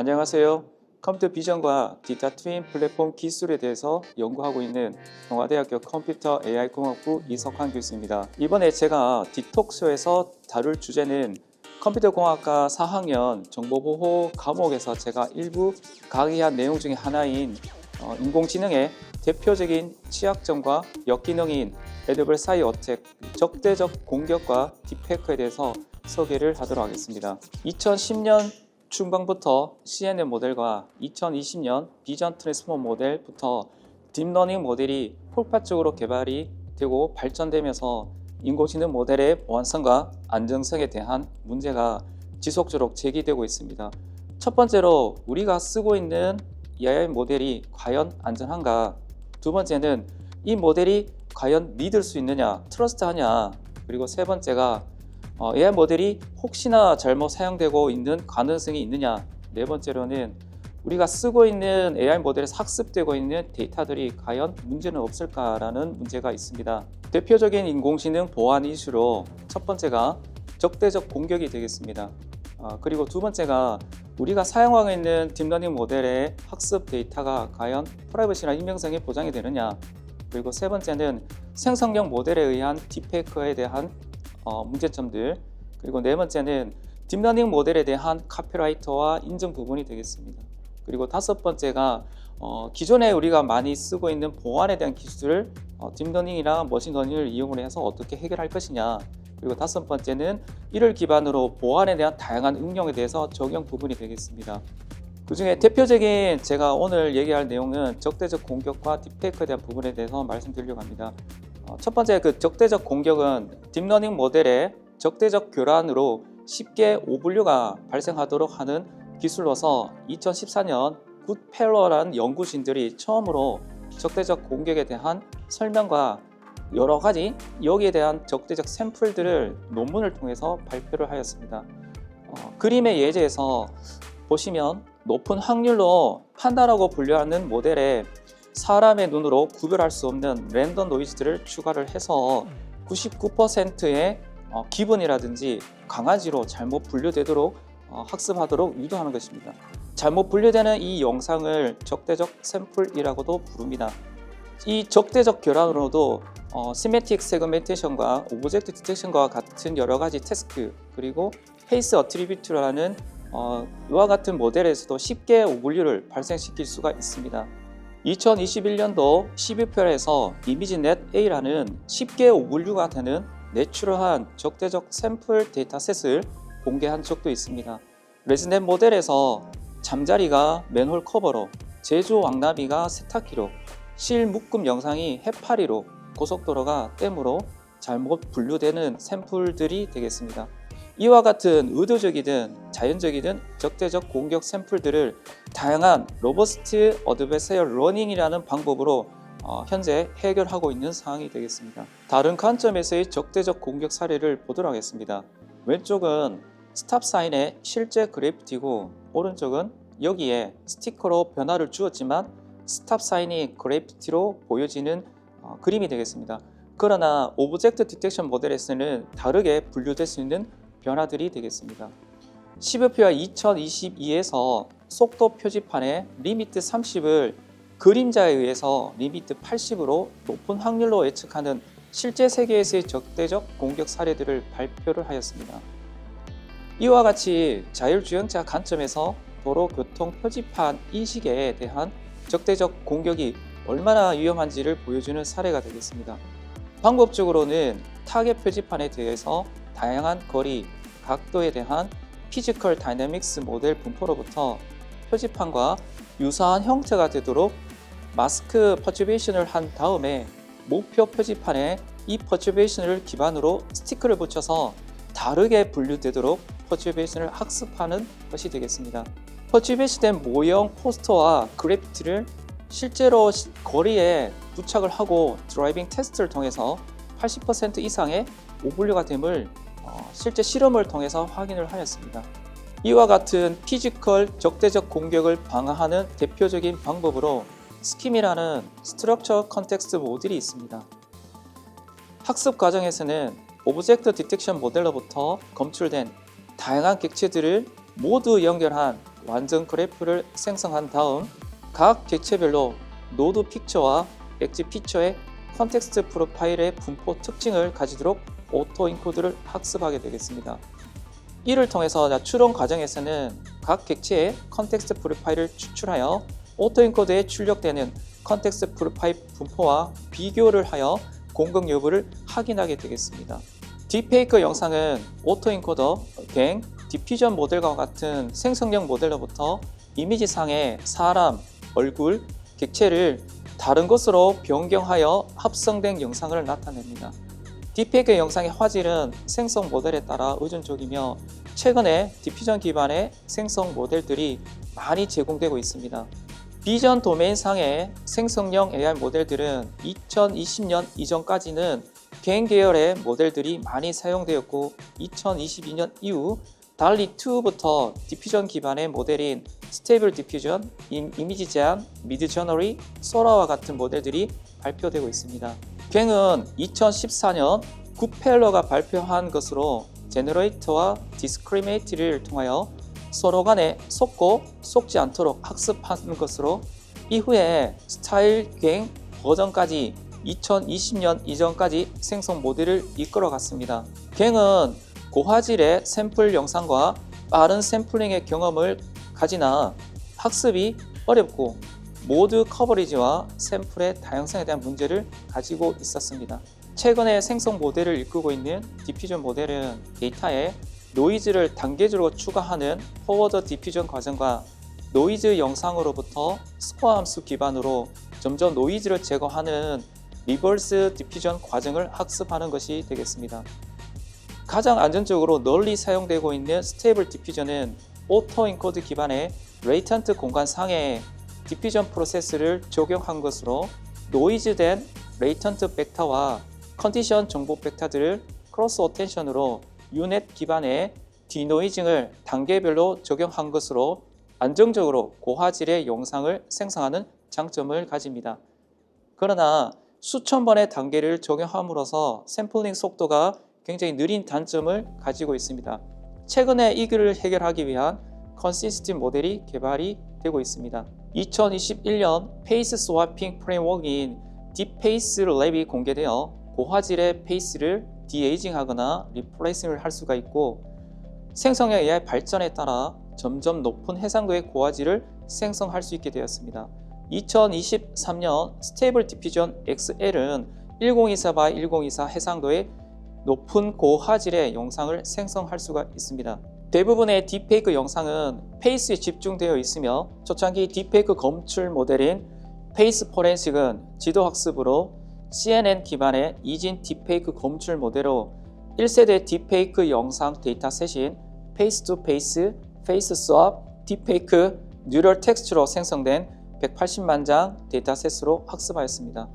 안녕하세요. 컴퓨터 비전과 디지털 트윈 플랫폼 기술에 대해서 연구하고 있는 동아대학교 컴퓨터 AI 공학부 이석환 교수입니다. 이번에 제가 디톡쇼에서 다룰 주제는 컴퓨터 공학과 4학년 정보보호 과목에서 제가 일부 강의한 내용 중에 하나인 어, 인공지능의 대표적인 취약점과 역기능인 애드버사이 어택, 적대적 공격과 디페크에 대해서 소개를 하도록 하겠습니다. 2010년 중반부터 CNN 모델과 2020년 비전 트랜스포머 모델부터 딥러닝 모델이 폭발적으로 개발이 되고 발전되면서 인공지능 모델의 보안성과 안정성에 대한 문제가 지속적으로 제기되고 있습니다. 첫 번째로 우리가 쓰고 있는 AI 모델이 과연 안전한가? 두 번째는 이 모델이 과연 믿을 수 있느냐, 트러스트하냐? 그리고 세 번째가 어, AI 모델이 혹시나 잘못 사용되고 있는 가능성이 있느냐? 네 번째로는 우리가 쓰고 있는 AI 모델에서 학습되고 있는 데이터들이 과연 문제는 없을까라는 문제가 있습니다. 대표적인 인공지능 보안 이슈로 첫 번째가 적대적 공격이 되겠습니다. 어, 그리고 두 번째가 우리가 사용하고 있는 딥러닝 모델의 학습 데이터가 과연 프라이버시나 익명성이 보장이 되느냐 그리고 세 번째는 생성형 모델에 의한 디페이크에 대한 어, 문제점들 그리고 네 번째는 딥러닝 모델에 대한 카피라이터와 인증 부분이 되겠습니다. 그리고 다섯 번째가 어, 기존에 우리가 많이 쓰고 있는 보안에 대한 기술을 어, 딥러닝이나 머신러닝을 이용을 해서 어떻게 해결할 것이냐 그리고 다섯 번째는 이를 기반으로 보안에 대한 다양한 응용에 대해서 적용 부분이 되겠습니다. 그 중에 대표적인 제가 오늘 얘기할 내용은 적대적 공격과 딥페이크에 대한 부분에 대해서 말씀드리려고 합니다. 어, 첫 번째 그 적대적 공격은 딥러닝 모델의 적대적 교란으로 쉽게 오분류가 발생하도록 하는 기술로서 2014년 굿펠러라는 연구진들이 처음으로 적대적 공격에 대한 설명과 여러 가지 여기에 대한 적대적 샘플들을 논문을 통해서 발표를 하였습니다. 어, 그림의 예제에서 보시면 높은 확률로 판다라고 분류하는 모델에 사람의 눈으로 구별할 수 없는 랜덤 노이즈들을 추가를 해서 99%의 어, 기분이라든지 강아지로 잘못 분류되도록 어, 학습하도록 유도하는 것입니다. 잘못 분류되는 이 영상을 적대적 샘플이라고도 부릅니다. 이 적대적 결함으로도 어, 시메틱 세그멘테이션과 오브젝트 디텍션과 같은 여러 가지 태스크 그리고 페이스 어트리뷰트라는 어, 이와 같은 모델에서도 쉽게 오분류를 발생시킬 수가 있습니다. 2021년도 12편에서 이미지넷 A라는 쉽게 오분류가 되는 내추럴한 적대적 샘플 데이터셋을 공개한 적도 있습니다. 레즈넷 모델에서 잠자리가 맨홀 커버로 제주 왕나비가 세탁기로 실 묶음 영상이 해파리로 고속도로가 댐으로 잘못 분류되는 샘플들이 되겠습니다. 이와 같은 의도적이든 자연적이든 적대적 공격 샘플들을 다양한 로버스트 어드베서어 러닝이라는 방법으로 어, 현재 해결하고 있는 상황이 되겠습니다. 다른 관점에서의 적대적 공격 사례를 보도록 하겠습니다. 왼쪽은 스탑 사인의 실제 그래피티고 오른쪽은 여기에 스티커로 변화를 주었지만 스탑 사인이 그래피티로 보여지는 어, 그림이 되겠습니다. 그러나 오브젝트 디텍션 모델에서는 다르게 분류될 수 있는 변화들이 되겠습니다. 12표와 2022에서 속도 표지판에 리미트 30을 그림자에 의해서 리미트 80으로 높은 확률로 예측하는 실제 세계에서의 적대적 공격 사례들을 발표를 하였습니다. 이와 같이 자율주행차 관점에서 도로 교통 표지판 인식에 대한 적대적 공격이 얼마나 위험한지를 보여주는 사례가 되겠습니다. 방법적으로는 타겟 표지판에 대해서 다양한 거리, 각도에 대한 피지컬 다이내믹스 모델 분포로부터 표지판과 유사한 형태가 되도록 마스크 퍼츄베이션을 한 다음에 목표 표지판에 이 퍼츄베이션을 기반으로 스티커를 붙여서 다르게 분류되도록 퍼츄베이션을 학습하는 것이 되겠습니다. 퍼츄베이션된 모형 포스터와 그래피티를 실제로 시- 거리에 부착을 하고 드라이빙 테스트를 통해서 80% 이상의 오분류가 됨을 어, 실제 실험을 통해서 확인을 하였습니다. 이와 같은 피지컬 적대적 공격을 방어하는 대표적인 방법으로 스킴이라는 스트럭처 컨텍스트 모듈이 있습니다. 학습 과정에서는 오브젝트 디텍션 모델로부터 검출된 다양한 객체들을 모두 연결한 완전 그래프를 생성한 다음 각 객체별로 노드 픽처와 엣지 피처의 컨텍스트 프로파일의 분포 특징을 가지도록 오토 인코드를 학습하게 되겠습니다. 이를 통해서 자, 추론 과정에서는 각 객체의 컨텍스트 프로파일을 추출하여 오토 인코드에 출력되는 컨텍스트 프로파일 분포와 비교를 하여 공급 여부를 확인하게 되겠습니다. 딥페이크 영상은 오토 인코더, 갱, 디퓨전 모델과 같은 생성형 모델로부터 이미지상의 사람, 얼굴, 객체를 다른 것으로 변경하여 합성된 영상을 나타냅니다. 딥페이크 영상의 화질은 생성 모델에 따라 의존적이며 최근에 디퓨전 기반의 생성 모델들이 많이 제공되고 있습니다. 비전 도메인 상의 생성형 AI 모델들은 2020년 이전까지는 개인 계열의 모델들이 많이 사용되었고 2022년 이후 달리 2부터 디퓨전 기반의 모델인 스테이블 디퓨전, 임- 이미지 제한, 미드 저너리, 소라와 같은 모델들이 발표되고 있습니다. 갱은 2014년 굿펠러가 발표한 것으로 제너레이터와 디스크리메이트를 통하여 서로 간에 속고 속지 않도록 학습하는 것으로 이후에 스타일 갱 버전까지 2020년 이전까지 생성 모델을 이끌어 갔습니다. 갱은 고화질의 샘플 영상과 빠른 샘플링의 경험을 가지나 학습이 어렵고 모드 커버리지와 샘플의 다양성에 대한 문제를 가지고 있었습니다. 최근에 생성 모델을 이끌고 있는 디퓨전 모델은 데이터에 노이즈를 단계적으로 추가하는 포워드 디퓨전 과정과 노이즈 영상으로부터 스코어 함수 기반으로 점점 노이즈를 제거하는 리버스 디퓨전 과정을 학습하는 것이 되겠습니다. 가장 안전적으로 널리 사용되고 있는 스테이블 디퓨전은 오토 인코드 기반의 레이턴트 공간 상에 디퓨전 프로세스를 적용한 것으로 노이즈된 레이턴트 벡터와 컨디션 정보 벡터들을 크로스 어텐션으로 유넷 기반의 디노이징을 단계별로 적용한 것으로 안정적으로 고화질의 영상을 생성하는 장점을 가집니다. 그러나 수천 번의 단계를 적용함으로써 샘플링 속도가 굉장히 느린 단점을 가지고 있습니다. 최근에 이 글을 해결하기 위한 컨시스템 모델이 개발이 되고 있습니다. 2021년 페이스 스와핑 프레임워크인 딥페이스 랩이 공개되어 고화질의 페이스를 디에이징하거나 리플레이싱을 할 수가 있고 생성형 AI 발전에 따라 점점 높은 해상도의 고화질을 생성할 수 있게 되었습니다. 2023년 스테이블 디퓨전 XL은 1024 by 1024 해상도의 높은 고화질의 영상을 생성할 수가 있습니다. 대부분의 딥페이크 영상은 페이스에 집중되어 있으며 초창기 딥페이크 검출 모델인 페이스 포렌식은 지도학습으로 CNN 기반의 이진 딥페이크 검출 모델로 1세대 딥페이크 영상 데이터셋인 페이스 투 페이스, 페이스 스왑, 딥페이크, 뉴럴 텍스트로 생성된 180만 장 데이터셋으로 학습하였습니다.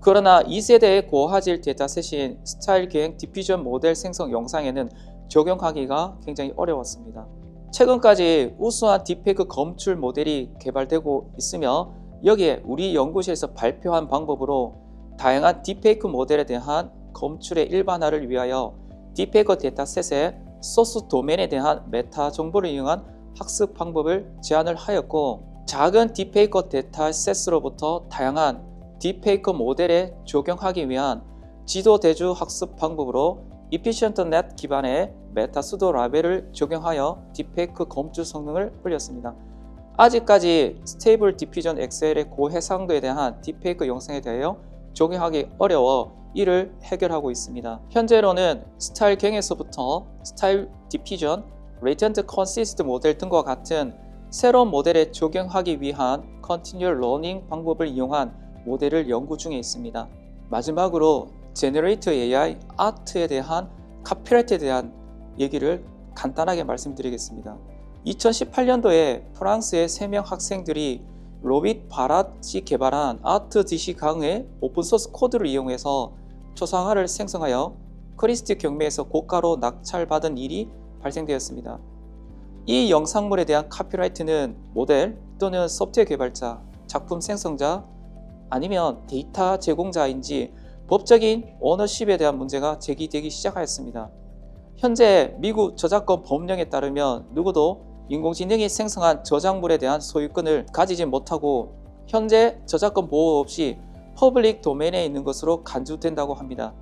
그러나 2세대의 고화질 데이터셋인 스타일 기행 디퓨전 모델 생성 영상에는 적용하기가 굉장히 어려웠습니다. 최근까지 우수한 딥페이크 검출 모델이 개발되고 있으며 여기에 우리 연구실에서 발표한 방법으로 다양한 딥페이크 모델에 대한 검출의 일반화를 위하여 딥페이크 데이터셋의 소스 도메인에 대한 메타 정보를 이용한 학습 방법을 제안을 하였고 작은 딥페이커 데이터셋으로부터 다양한 딥페이커 모델에 적용하기 위한 지도 대주 학습 방법으로 Efficient Net 기반의 메타 수도 라벨을 적용하여 딥페이크 검출 성능을 올렸습니다. 아직까지 스테이블 디퓨전 엑셀의 고해상도에 대한 딥페이크 영상에 대하여 적용하기 어려워 이를 해결하고 있습니다. 현재로는 스타일 갱에서부터 스타일 디퓨전, 레이턴트 컨시스트 모델 등과 같은 새로운 모델에 적용하기 위한 컨티뉴얼 러닝 방법을 이용한 모델을 연구 중에 있습니다. 마지막으로 제너레이터 AI 아트에 대한 카피라이트에 대한 얘기를 간단하게 말씀드리겠습니다. 2018년도에 프랑스의 3명 학생들이 로빗 바랏이 개발한 아트 DC 강의 오픈소스 코드를 이용해서 초상화를 생성하여 크리스티 경매에서 고가로 낙찰받은 일이 발생되었습니다. 이 영상물에 대한 카피라이트는 모델 또는 소프트웨어 개발자, 작품 생성자 아니면 데이터 제공자인지 법적인 오너십에 대한 문제가 제기되기 시작하였습니다. 현재 미국 저작권 법령에 따르면 누구도 인공지능이 생성한 저작물에 대한 소유권을 가지지 못하고 현재 저작권 보호 없이 퍼블릭 도메인에 있는 것으로 간주된다고 합니다.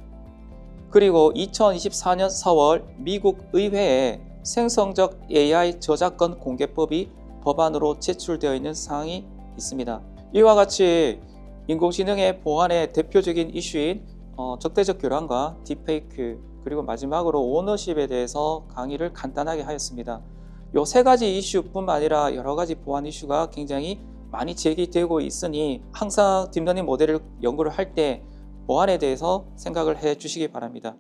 그리고 2024년 4월 미국 의회에 생성적 AI 저작권 공개법이 법안으로 제출되어 있는 사항이 있습니다. 이와 같이 인공지능의 보안의 대표적인 이슈인 어, 적대적 교란과 딥페이크 그리고 마지막으로 오너십에 대해서 강의를 간단하게 하였습니다. 요 세 가지 이슈뿐만 아니라 여러 가지 보안 이슈가 굉장히 많이 제기되고 있으니 항상 딥러닝 모델을 연구를 할 때 보안에 대해서 생각을 해 주시기 바랍니다.